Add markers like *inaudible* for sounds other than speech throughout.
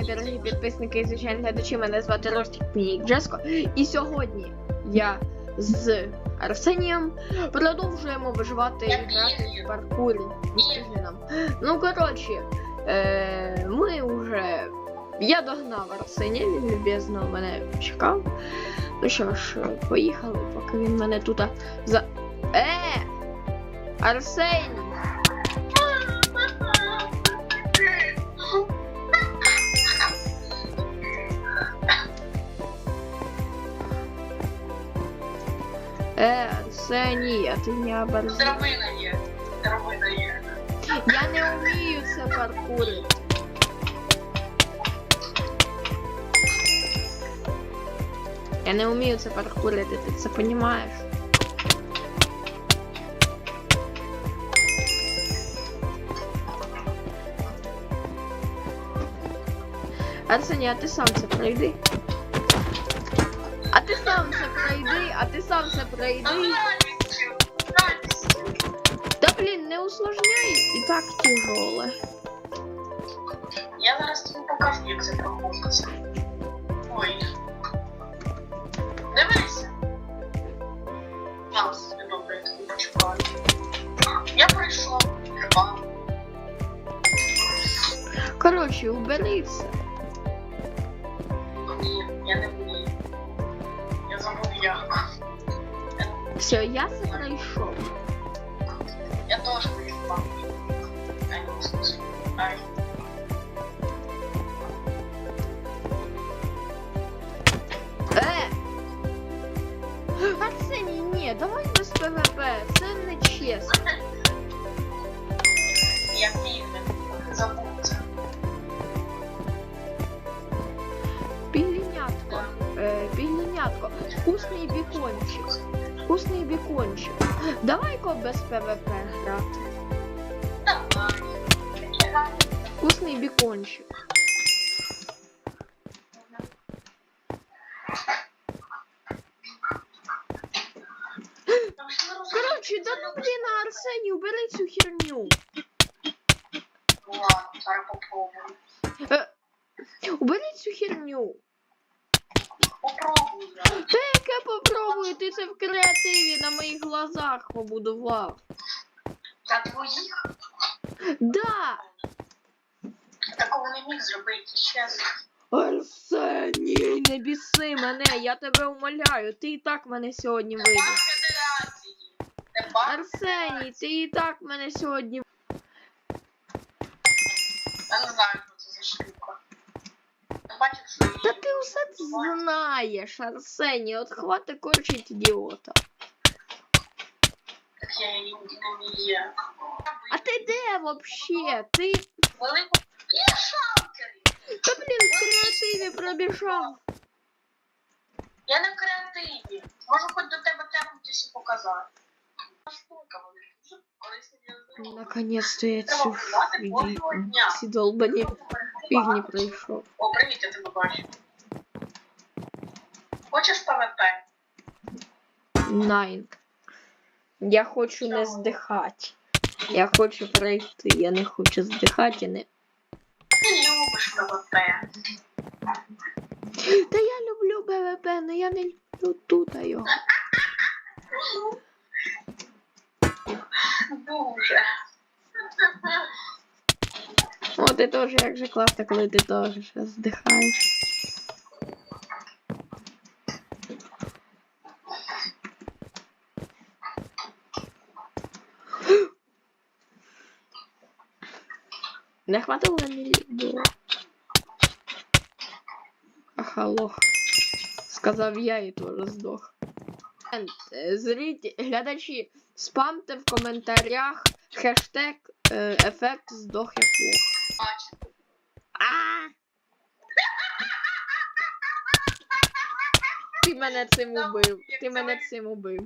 мої дорогі підписники і звичайні глядачі. Мене звати Ростік Пінік Джеско. І сьогодні я з Арсенієм продовжуємо виживати і грати в паркурі Пігліном. Ну, коротше, е, ми вже. Я догнав Арсенія, він любезно мене чекав. Ну що ж, поїхали, поки він мене тут за. Е! Арсеній! Е, Арсеній, а ти не оборзай. Драбина є. Драбина є. Я не вмію це паркурити. Я не вмію це паркурити, ти це розумієш? Арсеній, а ти сам це пройди. Пройди, а ти сам це пройди. Радістю. Блін, не усложняй, і так тяжеле. Я зараз тобі покажу, як це проходиться. Ой. Дивися. Нас добре, я почекаю. Я прийшов, відкривав. Коротше, убери все. Все, я пройшов. Я теж прийшов. Ай, не смисл. Ай. Е! Арсеній, ні, давай без ПВП, це не чесно. Я півне. Забув це. Пілінятко. Е, пілінятко. Вкусний бікончик. Вкусний бікончик. Давай-ка без ПВП грати. Давай. Вкусний бікончик. Коротше, да ну блін, Арсеній, убери цю херню. Ладно, зараз попробую. Е, убери цю херню. Попробую. Та яке попробуй, ти це в креативі на моїх глазах побудував. Та твоїх Да! такого не міг зробити, чесно. Арсеній, не біси мене, я тебе умоляю. Ти і так мене сьогодні баг Арсеній, ти і так мене сьогодні. Я не знаю, Я бачив, що її... Та ти усе це знаєш, Арсеній, от хвати корчить ідіота. Так я її не вмію. А ти де вообще? Ти. Велику... Я шалкері! Та блін, в креативі пробіжав. Я не в креативі. Можу хоч до тебе тягнутися і показати. Штука, вони дуже корисні для здоров'я. Наконец-то я Треба цю вбивати Фігні, пройшов. О, привіт, я тебе бачу. Хочеш ПВП? Найн. Я хочу не здихати. Я хочу пройти. Я не хочу здихати. Не... Ти любиш ПВП. Та я люблю БВП, але я не люблю тут його. Дуже. Ти теж як же класно, коли ти теж здихаєш. *gasps* Не хватило мені. Аха, лох. Сказав я і теж здох. Зріть, глядачі, спамте в коментарях хештег е, ефект здох як лох. Бачу. А! Ти мене цим убив. Ти мене цим убив.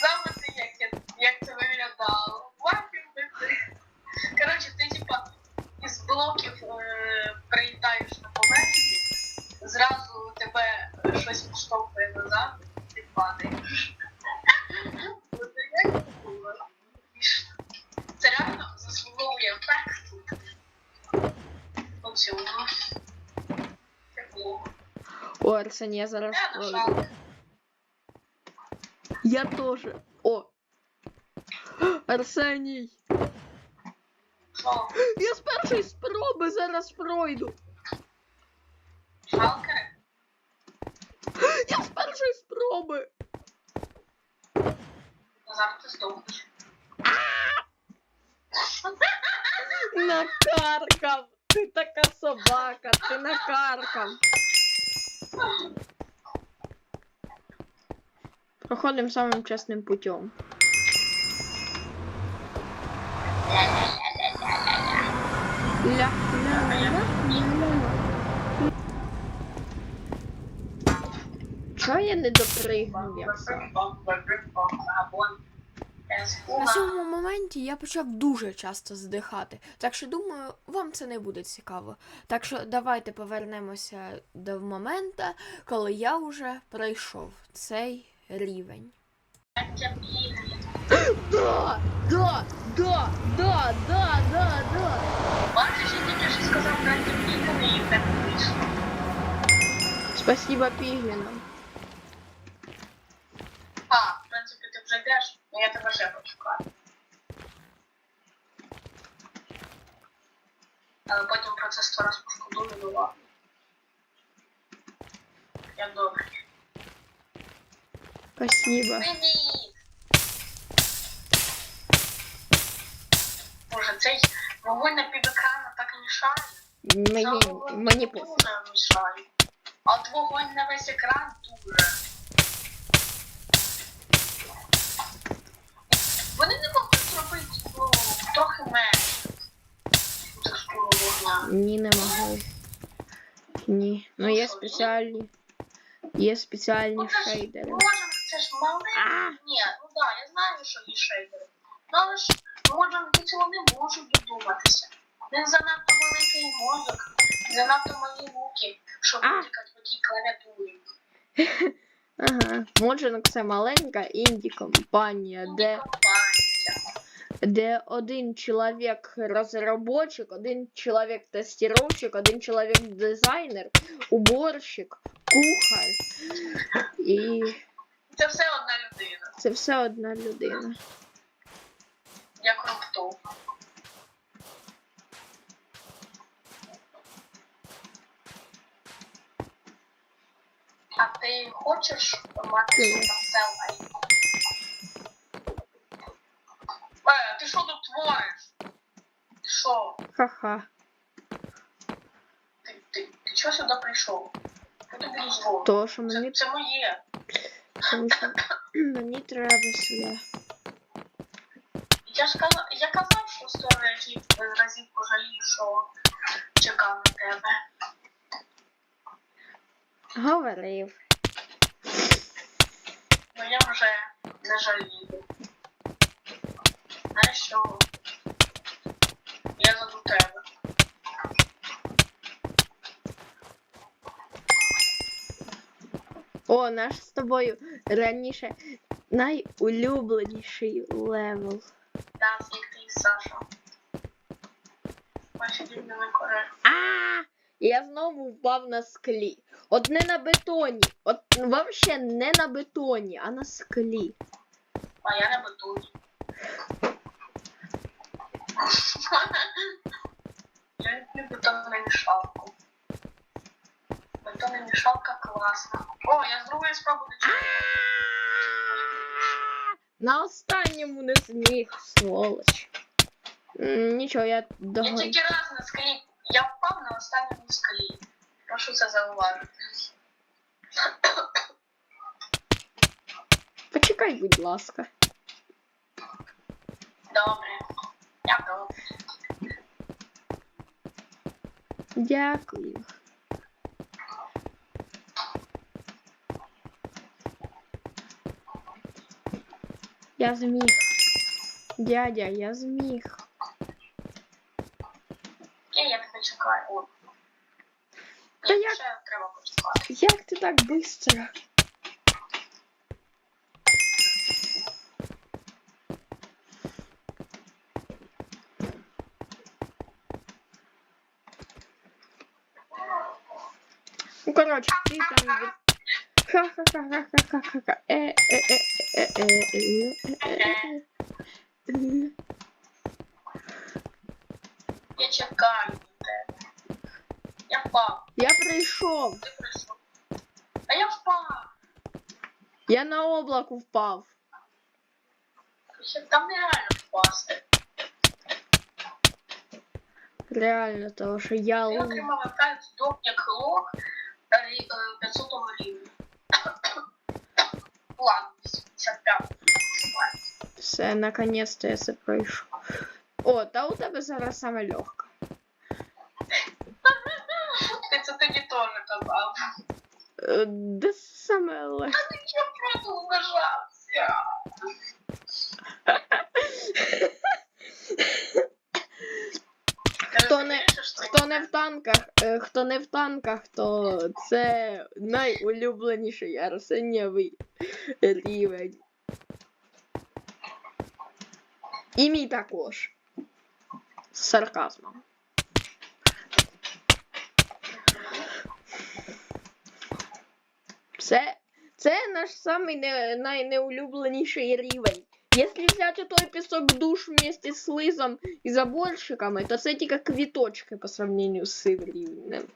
Забути, як, як це виглядало. Коротше, ти типа із блоків е, прилітаєш на поверхню, зразу тебе е, щось поштовхує назад, ти падаєш. *laughs* Це реально заслуговує ефекту. От цілу. Тепло. О, Арсеній, я зараз Я пройду. нажала. Я тоже. О! Арсеній! Що? Я з першої спроби зараз пройду. Шалкери? Я з першої спроби. Ну, Зараз ти здохнеш. Накаркав. Ти така собака, ти накаркав. Проходимо самим чесним путем. Чого я не допригнув як це? На цьому моменті я почав дуже часто здихати, так що думаю, вам це не буде цікаво. Так що давайте повернемося до моменту, коли я вже пройшов цей рівень. Да, да, да, да, да, да, да. Бачиш, я тільки що сказав, дайте бігати і так вийшло. Спасибо пиглинам. йдеш, але я тебе ще почекаю. Але потім про це сто раз пошкодую, ну ладно. Я добре. Спасибо. Привіт! Боже, цей вогонь на півекрана так і мішає. Мені, Та вогонь мені пофіг. дуже мішає. А от вогонь на весь екран дуже. Ну, трохи. Текстуру. Ні, не можу. Ні. Ну є спеціальні. Є спеціальні Ну, шейдери. Можемо, це ж маленький. А, Ні, ну да, я знаю, що є шейдери. Ну але ж можемо до цього не можуть додуматися. Він занадто великий мозок, занадто малі руки, щоб А. витікати по тій клавіатурі. *laughs* ага. Моджинок це маленька інді компанія, Ну, де, компанія. Де один чоловік розробочик, один чоловік тестировщик, один чоловік дизайнер, уборщик, кухар. І Це все одна людина. це все одна людина. Як руптов. А ти хочеш мати Ні. суперсел айфон? Е, ти що тут твориш? Ти що? Ха-ха. Ти, ти, ти чого сюди прийшов? Що тобі дозволено? То, що Це, мені, це моє. тому що *coughs* мені треба сюди. Я ж казав, я казав, що сто разів, разів пожалію, що чекав на тебе. Говорив. Ну я вже не жалію. Знаєш що? Я заду тебе. О, наш з тобою раніше найулюбленіший левел. Так, як ти Саша. А, я знову впав на склі. От не на бетоні. От вообще не на бетоні, а на склі. А я не бетуні. Я люблю бетономішалку. Бетономішалка класна. О, я з другої спроби дочекав. На останньому не зміг, сволоч. М, Нічого, я Я догон... тільки раз на скалі. Я впав на останньому скалі. Прошу це зауважити. Почекай, будь ласка. Добре. Дякую. Дякую. Я зміг. Дядя, я зміг. Окей, я тебе чекаю. О. Та Ні, як- ще треба почекати. Як ти так быстро? короче, ты там... Ха-ха-ха-ха-ха-ха-ха. Я чекаю. Я впав. Я прийшов. Ти прийшов. А я впав. Я на облаку впав. Там нереально впасти. Реально, того, що я... Я отримав кайф здох як лох, 500 рівня. Ладно, 85. Все, наконец-то я це пройшов. О, та у тебе зараз саме легка. Ти це тобі теж казав. Е, Де саме легка? Я просто вважався. Хто не- Хто не в танках, е, хто не в танках, то це найулюбленіший Арсенєвий рівень. І мій також. З сарказмом. Це, це наш самий не, найнеулюбленіший рівень. Если взять отой песок душ вместе с Лызом и заборщиком, это с эти как квіточки по сравнению с Ивлиным.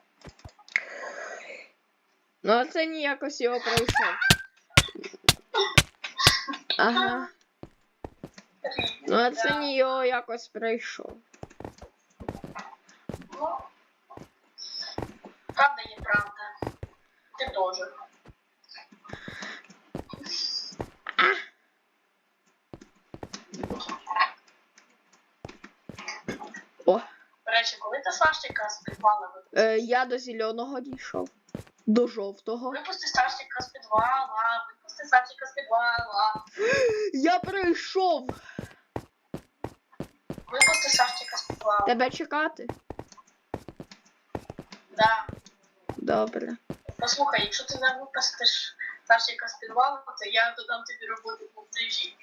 Ну, а це якось его пройшов. Ага. Ну, оцени, це його якось пройшов. Правда, неправда. Ты тоже. Речі, коли ти Сашчика з підвала е, я до зеленого дійшов. До жовтого. Випусти Сашчика з підвала, випусти Сашчика з підвала, *gasps* Я прийшов! випусти Сашчика з підвала. Тебе чекати? Да. Добре. Послухай, якщо ти не випустиш Сашчика з підвалу, то я додам тобі роботу в монтажі.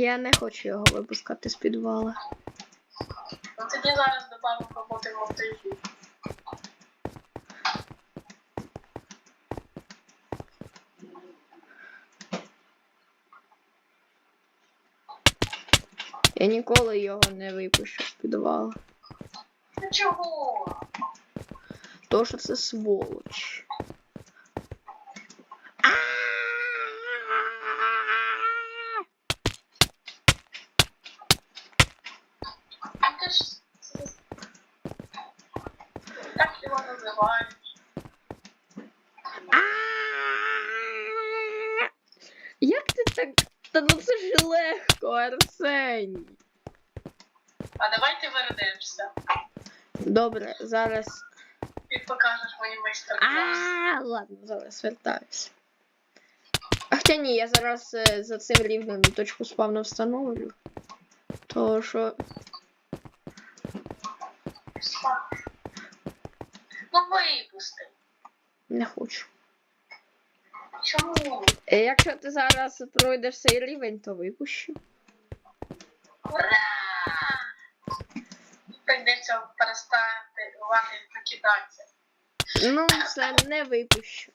Я не хочу його випускати з підвала. Ну тоді зараз додам роботи в монтажі. Я ніколи його не випущу з підвала. Ну чого? То, що це сволоч. А ти ж... Так його називають. Як ти так. Та ну це ж легко, Арсеній. А давай ти вернешся. Добре, зараз. Ти покажеш мені майстер-клас. А, ладно, зараз вертаюся. А Хоча ні, я зараз е, за цим рівнем точку спавну встановлю. То що. Ну випусти. Не хочу. Е, Якщо ти зараз пройдеш цей рівень, то випущу. Ура! Прийдеться перестати вати прокидатися. Ну, це не випущу.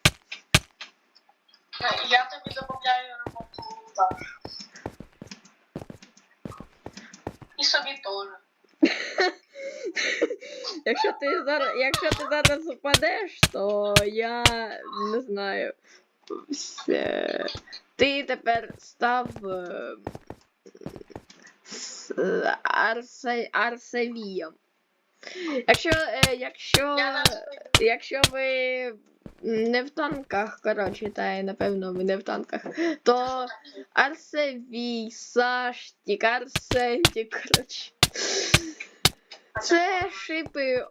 Ну, Я тобі додаю роботу так. І собі теж. *laughs* Якщо ти зараз, якщо ти зараз упадеш, то я не знаю. Все. Ти тепер став е, с- е, Арсе, Арсевієм. Якщо, е, якщо, якщо ви не в танках, коротше, та напевно ви не в танках, то Арсевій, Саштік, Арсентік, коротше. Це шипи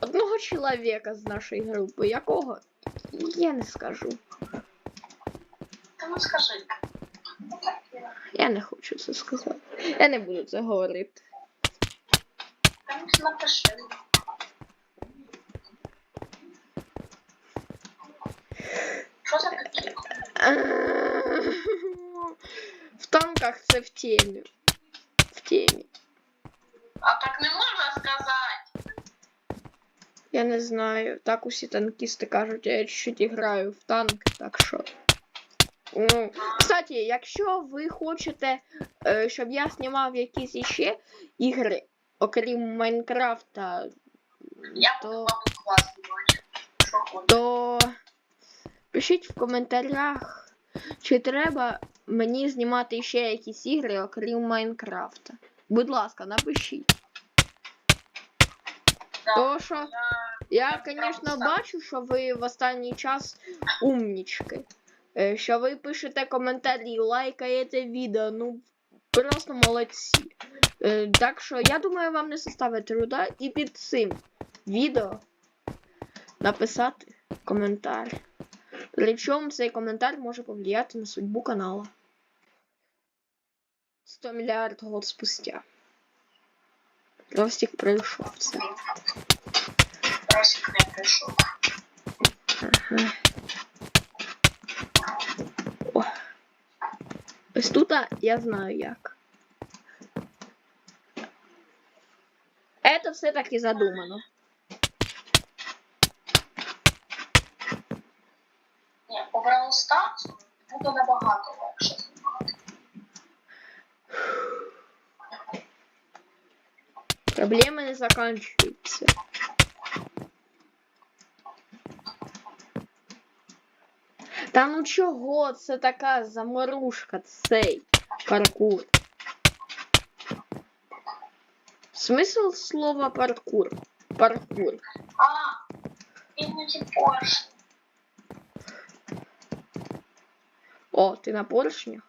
одного чоловіка з нашої групи. Якого? Я не скажу. Та ну скажи. Я не хочу це сказати. Я не буду це говорити. Та ну напиши. Що за таке? В танках це в темі. В темі. А так не можна сказати. Я не знаю. Так усі танкісти кажуть, я чуть-чуть граю в танк, так що. Ну, кстати, якщо ви хочете, е, щоб я знімав якісь іще ігри, окрім Майнкрафта, Я то, то пишіть в коментарях, чи треба мені знімати ще якісь ігри, окрім Майнкрафта. Будь ласка, напишіть. То що. я- звісно, бачу, що ви в останній час умнічки. Е, Що ви пишете коментарі, лайкаєте відео, ну просто молодці. Е, Так що я думаю, вам не составить труда і під цим відео написати коментар. Причому цей коментар може повлияти на судьбу каналу. 100 мільярд год спустя. Ростик пройшов це. Росік не прийшов. Ага. О. Ось тут я знаю як. Это все таки задумано. Ні, по Бравл Старсу буде набагато легше знімати. Проблеми не закінчуються. Та ну чого це така заморушка цей паркур? Смисл слова паркур? Паркур. А, підняті поршні. О, ти на поршнях?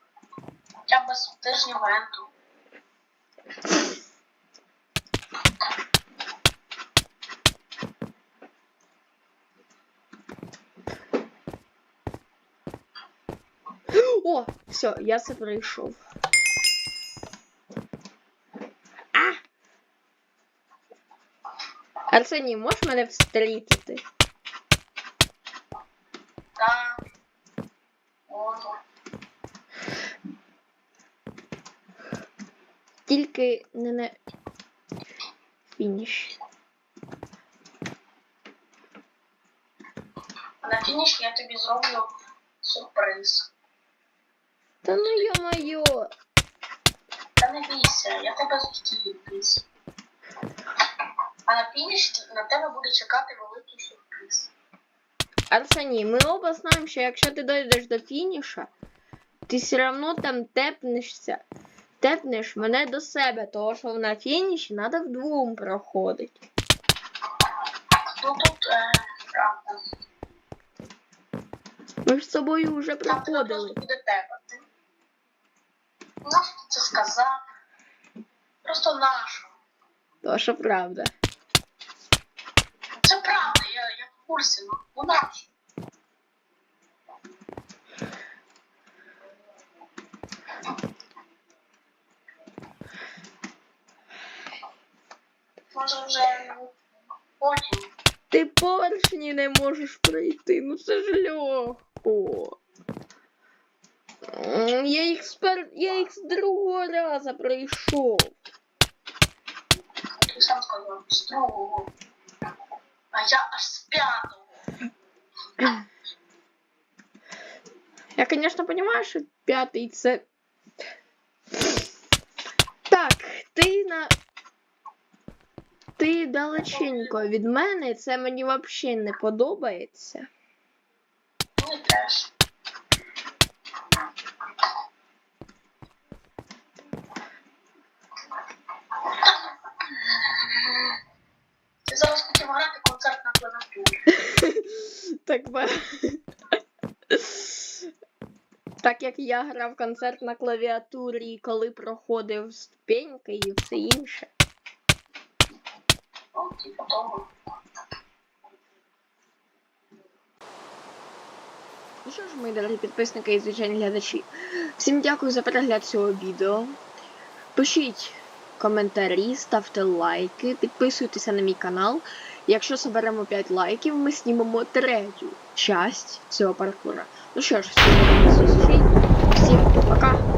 Хоча б з тижня венту. О, все, я це пройшов. А! Арсеній, можеш мене встрітити? Так. Можу. Тільки не на фініш. На фініші я тобі зроблю сюрприз. Та ну йо-моє! Та не бійся, я тебе зустрінусь. А на фініші на тебе буде чекати великий сюрприз. Арсеній, ми оба знаємо, що якщо ти дойдеш до фініша, ти все одно там тепнешся. Тепнеш мене до себе, того що на фініші треба вдвом проходити. Ну тут е, правда. Ми ж з собою вже проходили. буде тепати. Ти це сказав? Просто нашу. То що правда. Це правда, я, я в курсі, ну, ну нащо? Може вже ну, потім. Ти поршні не можеш пройти, ну це ж легко. Я їх з пер... я їх з другого разу пройшов. Ти сам сказав, з другого. А я аж з п'ятого. Я, конечно, понимаю, що п'ятий це. Так, ти на. Ти далеченько від мене, це мені взагалі не подобається. *laughs* Так. Так як я грав концерт на клавіатурі, коли проходив ступеньки і все інше. Ну що ж, мої дорогі підписники і звичайні глядачі. Всім дякую за перегляд цього відео. Пишіть коментарі, ставте лайки, підписуйтеся на мій канал. Якщо соберемо 5 лайків, ми знімемо третю часть цього паркура. Ну що ж, всім зустріч. Всім пока!